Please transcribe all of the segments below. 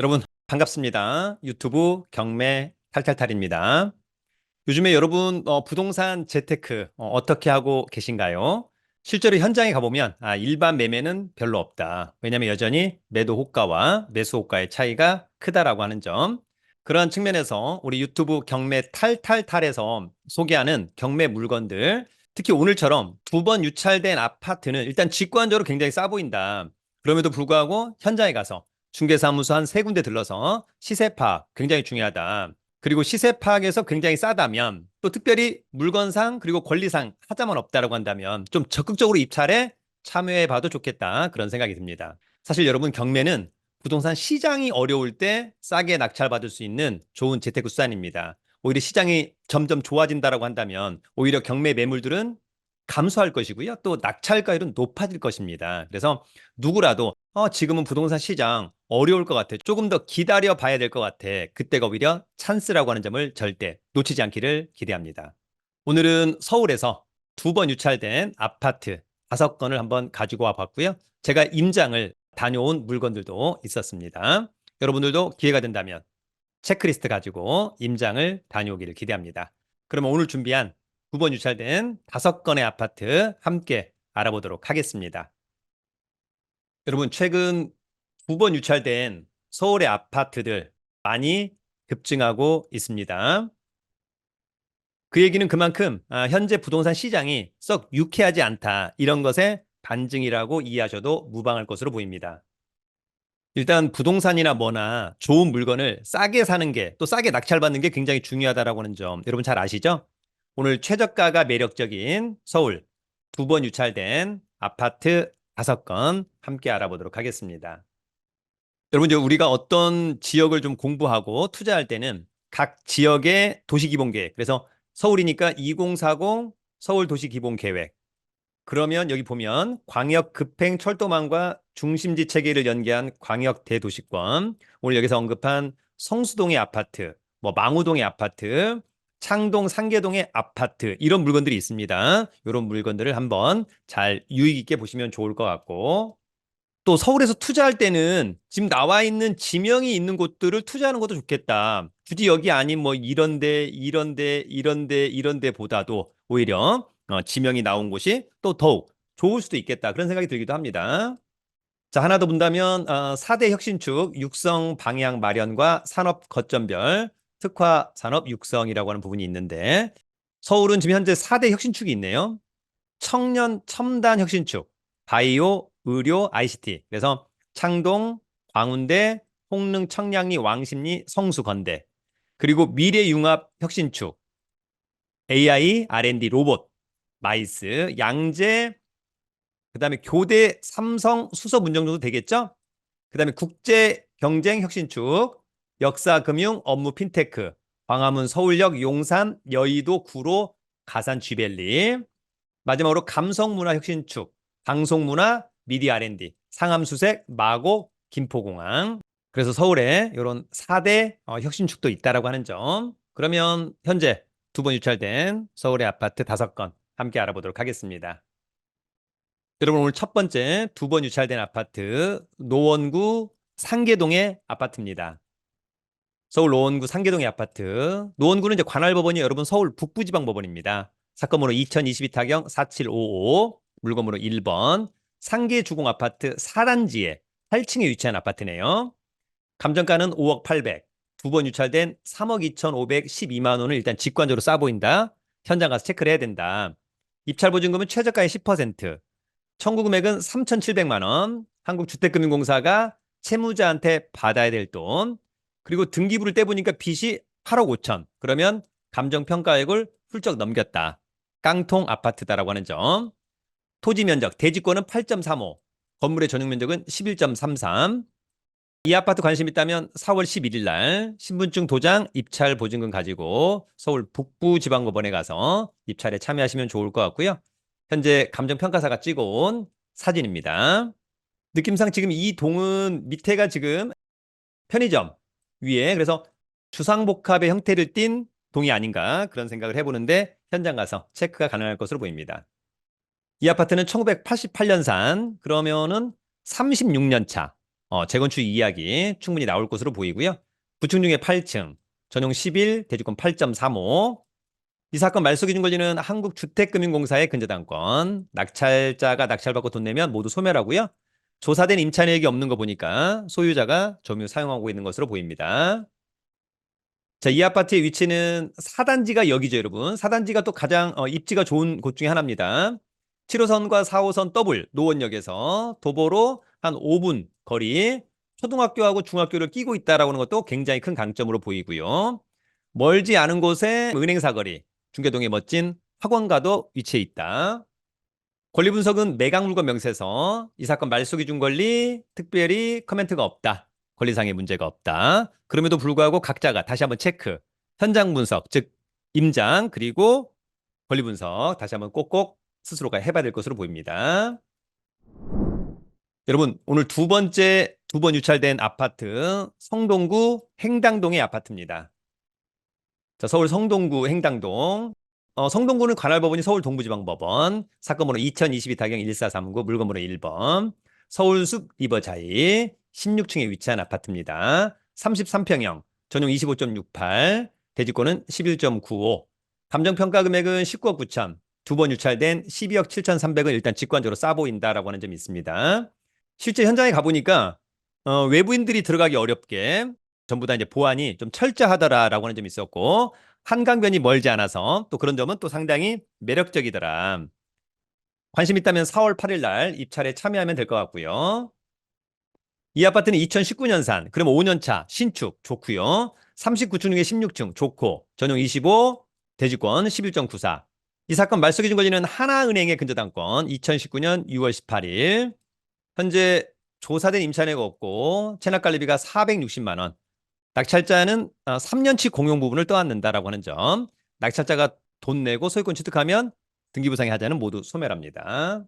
여러분 반갑습니다. 유튜브 경매 탈탈탈입니다. 요즘에 여러분 어, 부동산 재테크 어, 떻게 하고 계신가요? 실제로 현장에 가보면 아, 일반 매매는 별로 없다. 왜냐하면 여전히 매도 호가와 매수 호가의 차이가 크다라고 하는 점. 그런 측면에서 우리 유튜브 경매 탈탈탈에서 소개하는 경매 물건들 특히 오늘처럼 두 번 유찰된 아파트는 일단 직관적으로 굉장히 싸 보인다. 그럼에도 불구하고 현장에 가서 중개사무소 한 세 군데 들러서 시세 파악 굉장히 중요하다. 그리고 시세 파악에서 굉장히 싸다면 또 특별히 물건상 그리고 권리상 하자만 없다라고 한다면 좀 적극적으로 입찰에 참여해 봐도 좋겠다. 그런 생각이 듭니다. 사실 여러분 경매는 부동산 시장이 어려울 때 싸게 낙찰받을 수 있는 좋은 재테크 수단입니다. 오히려 시장이 점점 좋아진다라고 한다면 오히려 경매 매물들은 감소할 것이고요. 또 낙찰가율은 높아질 것입니다. 그래서 누구라도 어, 지금은 부동산 시장 어려울 것 같아. 조금 더 기다려 봐야 될 것 같아. 그때가 오히려 찬스라고 하는 점을 절대 놓치지 않기를 기대합니다. 오늘은 서울에서 두 번 유찰된 아파트 다섯 건을 한번 가지고 와 봤고요. 제가 임장을 다녀온 물건들도 있었습니다. 여러분들도 기회가 된다면 체크리스트 가지고 임장을 다녀오기를 기대합니다. 그러면 오늘 준비한 두번 유찰된 다섯 건의 아파트 함께 알아보도록 하겠습니다. 여러분 최근 두번 유찰된 서울의 아파트들 많이 급증하고 있습니다. 그 얘기는 그만큼 아, 현재 부동산 시장이 썩 유쾌하지 않다 이런 것의 반증이라고 이해하셔도 무방할 것으로 보입니다. 일단 부동산이나 뭐나 좋은 물건을 싸게 사는 게 또 싸게 낙찰받는 게 굉장히 중요하다라고 하는 점 여러분 잘 아시죠? 오늘 최저가가 매력적인 서울 두 번 유찰된 아파트 다섯 건 함께 알아보도록 하겠습니다. 여러분 우리가 어떤 지역을 좀 공부하고 투자할 때는 각 지역의 도시기본계획 그래서 서울이니까 2040 서울 도시기본계획 그러면 여기 보면 광역 급행 철도망과 중심지 체계를 연계한 광역 대도시권 오늘 여기서 언급한 성수동의 아파트 뭐 망우동의 아파트 창동 상계동의 아파트 이런 물건들이 있습니다. 이런 물건들을 한번 잘 유익 있게 보시면 좋을 것 같고 또 서울에서 투자할 때는 지금 나와 있는 지명이 있는 곳들을 투자하는 것도 좋겠다. 굳이 여기 아닌 뭐 이런데 이런데 이런데 이런데 보다도 오히려 어, 지명이 나온 곳이 또 더욱 좋을 수도 있겠다. 그런 생각이 들기도 합니다. 자, 하나 더 본다면 어, 4대 혁신축 육성 방향 마련과 산업 거점별 특화 산업 육성이라고 하는 부분이 있는데 서울은 지금 현재 4대 혁신축이 있네요. 청년 첨단 혁신축, 바이오, 의료, ICT. 그래서 창동, 광운대, 홍릉, 청량리, 왕십리, 성수, 건대. 그리고 미래 융합 혁신축, AI, R&D, 로봇, 마이스, 양재, 그 다음에 교대, 삼성, 수서 문정 정도 되겠죠? 그 다음에 국제 경쟁 혁신축, 역사, 금융, 업무, 핀테크, 광화문, 서울역, 용산, 여의도, 구로, 가산, 쥐벨리. 마지막으로 감성문화 혁신축, 방송문화, 미디어 R&D, 상암수색, 마곡, 김포공항. 그래서 서울에 이런 4대 어, 혁신축도 있다라고 하는 점. 그러면 현재 두 번 유찰된 서울의 아파트 다섯 건 함께 알아보도록 하겠습니다. 여러분 오늘 첫 번째 두 번 유찰된 아파트 노원구 상계동의 아파트입니다. 서울 노원구 상계동의 아파트. 노원구는 이제 관할법원이 여러분 서울 북부지방법원입니다. 사건 번호 2022 타경 4755 물건 번호 1번 상계 주공 아파트 4단지에 8층에 위치한 아파트네요. 감정가는 5억 800. 두 번 유찰된 3억 2,512만 원을 일단 직관적으로 싸 보인다. 현장 가서 체크를 해야 된다. 입찰 보증금은 최저가의 10%. 청구 금액은 3,700만 원. 한국주택금융공사가 채무자한테 받아야 될 돈. 그리고 등기부를 떼보니까 빚이 8억 5천. 그러면 감정평가액을 훌쩍 넘겼다. 깡통 아파트다라고 하는 점. 토지 면적, 대지권은 8.35. 건물의 전용 면적은 11.33. 이 아파트 관심 있다면 4월 11일 날 신분증 도장 입찰 보증금 가지고 서울 북부지방법원에 가서 입찰에 참여하시면 좋을 것 같고요. 현재 감정평가사가 찍어온 사진입니다. 느낌상 지금 이 동은 밑에가 지금 편의점 위에 그래서 주상복합의 형태를 띤 동이 아닌가 그런 생각을 해보는데 현장 가서 체크가 가능할 것으로 보입니다. 이 아파트는 1988년산 그러면은 36년 차 어, 재건축 이야기 충분히 나올 것으로 보이고요. 9층 중에 8층, 전용 11, 대지권 8.35. 이 사건 말소 기준 권리는 한국주택금융공사의 근저당권. 낙찰자가 낙찰받고 돈 내면 모두 소멸하고요. 조사된 임차 내역이 없는 거 보니까 소유자가 점유 사용하고 있는 것으로 보입니다. 자, 이 아파트의 위치는 4단지가 여기죠, 여러분. 4단지가 또 가장 어, 입지가 좋은 곳 중에 하나입니다. 7호선과 4호선 더블 노원역에서 도보로 한 5분 거리 초등학교하고 중학교를 끼고 있다라고 하는 것도 굉장히 큰 강점으로 보이고요. 멀지 않은 곳에 은행 사거리, 중계동의 멋진 학원가도 위치해 있다. 권리 분석은 매각 물건 명세서 이 사건 말소 기 준 권리 특별히 코멘트가 없다. 권리상의 문제가 없다. 그럼에도 불구하고 각자가 다시 한번 체크, 현장 분석, 즉 임장 그리고 권리 분석 다시 한번 꼭꼭 스스로가 해봐야 될 것으로 보입니다. 여러분 오늘 두 번째 두 번 유찰된 아파트 성동구 행당동의 아파트입니다. 자, 서울 성동구 행당동 어, 성동구는 관할법원이 서울 동부지방법원 사건번호 2022 타경 1439 물건번호 1번 서울숲 리버자이 16층에 위치한 아파트입니다. 33평형 전용 25.68 대지권은 11.95 감정평가 금액은 19억 9천 두 번 유찰된 12억 7천3백은 일단 직관적으로 싸 보인다라고 하는 점이 있습니다. 실제 현장에 가보니까 어, 외부인들이 들어가기 어렵게 전부 다 이제 보안이 좀 철저하더라라고 하는 점이 있었고 한강변이 멀지 않아서 또 그런 점은 또 상당히 매력적이더라. 관심 있다면 4월 8일 날 입찰에 참여하면 될 것 같고요. 이 아파트는 2019년산, 그럼 5년차 신축 좋고요. 39층 중에 16층 좋고 전용 25, 대지권 11.94. 이 사건 말소 기준 권리는 하나은행의 근저당권 2019년 6월 18일 현재 조사된 임차인가 없고 체납관리비가 460만 원. 낙찰자는 3년치 공용 부분을 떠안는다라고 하는 점. 낙찰자가 돈 내고 소유권 취득하면 등기부상의 하자는 모두 소멸합니다.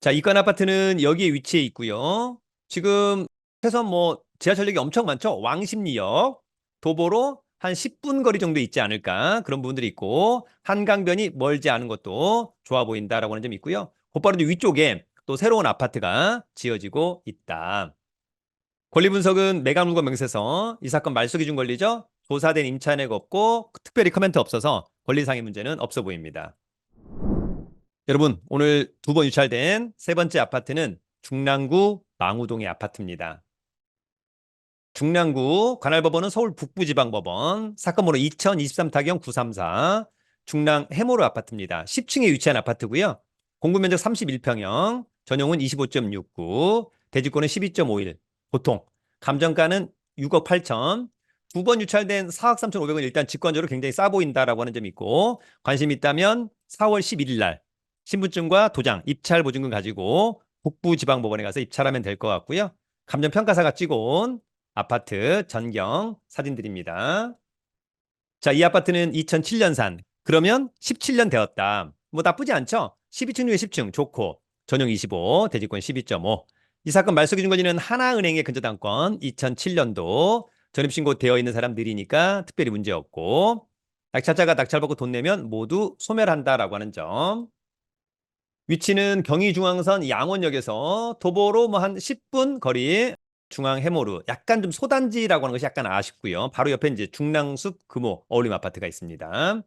자, 이건 아파트는 여기에 위치해 있고요. 지금 최선 뭐 지하철역이 엄청 많죠. 왕십리역 도보로 한 10분 거리 정도 있지 않을까 그런 부분들이 있고 한강변이 멀지 않은 것도 좋아 보인다라고 하는 점이 있고요. 곧바로 위쪽에 또 새로운 아파트가 지어지고 있다. 권리 분석은 매각 물건 명세서 이 사건 말소 기준 권리죠. 조사된 임차인액 없고 특별히 코멘트 없어서 권리상의 문제는 없어 보입니다. 여러분 오늘 두 번 유찰된 세 번째 아파트는 중랑구 망우동의 아파트입니다. 중랑구 관할법원은 서울 북부지방법원 사건번호 2023 타경 934 중랑 해모로 아파트입니다. 10층에 위치한 아파트고요. 공구면적 31평형, 전용은 25.69, 대지권은 12.51, 보통 감정가는 6억 8천, 두 번 유찰된 4억 3천5백은 일단 직관적으로 굉장히 싸 보인다라고 하는 점이 있고 관심 있다면 4월 11일 날 신분증과 도장, 입찰 보증금 가지고 북부지방법원에 가서 입찰하면 될 것 같고요. 감정평가사가 찍어온 아파트 전경 사진들입니다. 자, 이 아파트는 2007년산. 그러면 17년 되었다. 뭐 나쁘지 않죠? 12층 중에 10층 좋고 전용 25, 대지권 12.5. 이 사건 말소 기준 권리는 하나은행의 근저당권 2007년도 전입신고 되어 있는 사람들이니까 특별히 문제 없고 낙찰자가 낙찰받고 돈 내면 모두 소멸한다라고 하는 점. 위치는 경의중앙선 양원역에서 도보로 뭐 한 10분 거리 중앙 해모루 약간 좀 소단지라고 하는 것이 약간 아쉽고요. 바로 옆에 이제 중랑숲 금호 어울림 아파트가 있습니다.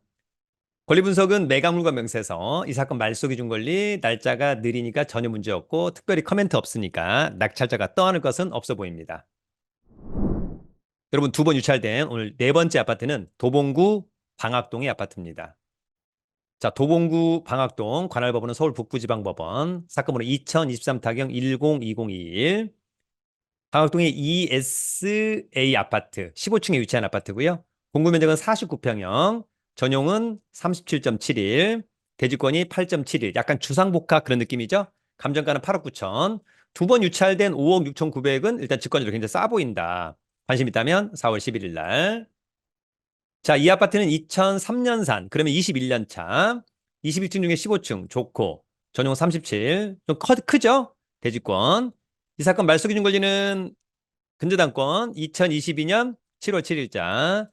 권리 분석은 매각물과 명세서 이 사건 말소 기 준 권리 날짜가 느리니까 전혀 문제 없고 특별히 커멘트 없으니까 낙찰자가 떠안을 것은 없어 보입니다. 여러분 두 번 유찰된 오늘 네 번째 아파트는 도봉구 방학동의 아파트입니다. 자, 도봉구 방학동 관할법원은 서울 북부지방법원 사건번호 2023 타경 102021 방학동의 ESA 아파트 15층에 위치한 아파트고요. 공구 면적은 49평형, 전용은 37.71, 대지권이 8.71, 약간 주상복합 그런 느낌이죠. 감정가는 8억 9천. 두 번 유찰된 5억 6천 9백은 일단 직권적으로 굉장히 싸 보인다. 관심 있다면 4월 11일 날. 자, 이 아파트는 2003년산, 그러면 21년 차. 21층 중에 15층, 좋고, 전용 37, 좀 커, 크죠? 대지권. 이 사건 말소 기준 권리는 근저당권 2022년 7월 7일자.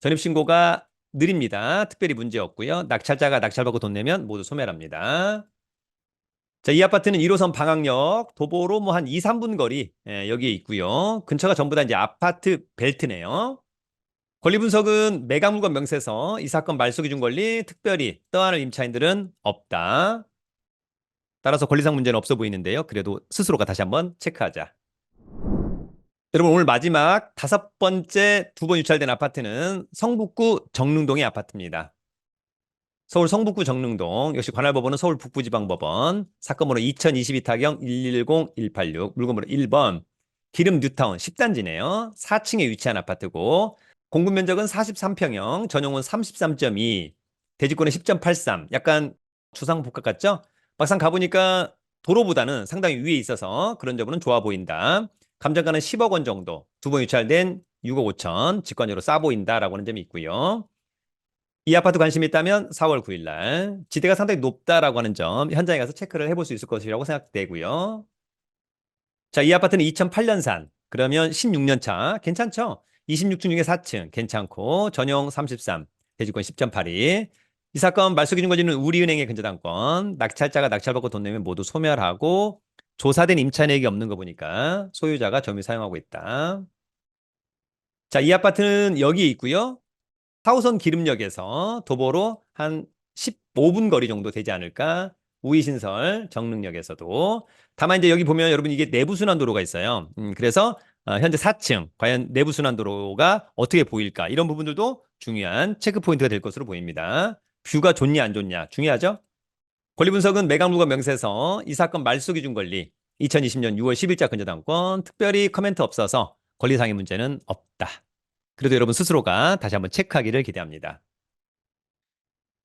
전입신고가 느립니다. 특별히 문제 없고요. 낙찰자가 낙찰받고 돈 내면 모두 소멸합니다. 자, 이 아파트는 1호선 방학역 도보로 뭐 한 2, 3분 거리 예, 여기에 있고요. 근처가 전부 다 이제 아파트 벨트네요. 권리 분석은 매각 물건 명세서 이 사건 말소 기준 권리 특별히 떠안을 임차인들은 없다. 따라서 권리상 문제는 없어 보이는데요. 그래도 스스로가 다시 한번 체크하자. 여러분 오늘 마지막 다섯 번째 두 번 유찰된 아파트는 성북구 정릉동의 아파트입니다. 서울 성북구 정릉동 역시 관할법원은 서울 북부지방법원 사건 번호 2022 타경 110-186 물건번호 1번 기름 뉴타운 10단지네요. 4층에 위치한 아파트고 공급 면적은 43평형 전용은 33.2 대지권은 10.83 약간 주상 복합 같죠? 막상 가보니까 도로보다는 상당히 위에 있어서 그런 점은 좋아 보인다. 감정가는 10억 원 정도 두 번 유찰된 6억 5천 직관적으로 싸 보인다라고 하는 점이 있고요. 이 아파트 관심이 있다면 4월 9일 날 지대가 상당히 높다라고 하는 점 현장에 가서 체크를 해볼 수 있을 것이라고 생각되고요. 자, 이 아파트는 2008년산 그러면 16년 차 괜찮죠? 26층 중에 4층 괜찮고 전용 33 대지권 10.82 이 사건 말소 기준 거지는 우리은행의 근저당권 낙찰자가 낙찰받고 돈 내면 모두 소멸하고 조사된 임차인에게 없는 거 보니까 소유자가 점유 사용하고 있다. 자, 이 아파트는 여기에 있고요. 4호선 기름역에서 도보로 한 15분 거리 정도 되지 않을까? 우이신설 정릉역에서도. 다만 이제 여기 보면 여러분 이게 내부순환도로가 있어요. 음, 그래서 어, 현재 4층 과연 내부순환도로가 어떻게 보일까? 이런 부분들도 중요한 체크 포인트가 될 것으로 보입니다. 뷰가 좋냐 안 좋냐 중요하죠? 권리 분석은 매각물건 명세서 이 사건 말소 기준 권리 2020년 6월 10일자 근저당권 특별히 커멘트 없어서 권리상의 문제는 없다. 그래도 여러분 스스로가 다시 한번 체크하기를 기대합니다.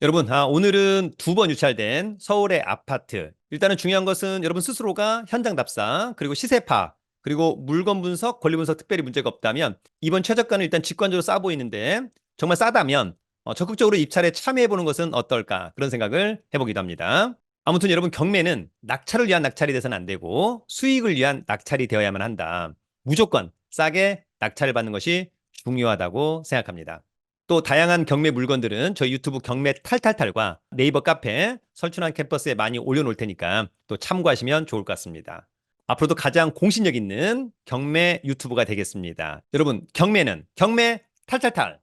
여러분, 아, 오늘은 두 번 유찰된 서울의 아파트. 일단은 중요한 것은 여러분 스스로가 현장 답사, 그리고 시세 파, 그리고 물건 분석, 권리 분석 특별히 문제가 없다면 이번 최저가는 일단 직관적으로 싸 보이는데 정말 싸다면 어, 적극적으로 입찰에 참여해보는 것은 어떨까 그런 생각을 해보기도 합니다. 아무튼 여러분 경매는 낙찰을 위한 낙찰이 돼서는 안 되고 수익을 위한 낙찰이 되어야만 한다. 무조건 싸게 낙찰을 받는 것이 중요하다고 생각합니다. 또 다양한 경매 물건들은 저희 유튜브 경매 탈탈탈과 네이버 카페 설춘한 캠퍼스에 많이 올려놓을 테니까 또 참고하시면 좋을 것 같습니다. 앞으로도 가장 공신력 있는 경매 유튜브가 되겠습니다. 여러분 경매는 경매 탈탈탈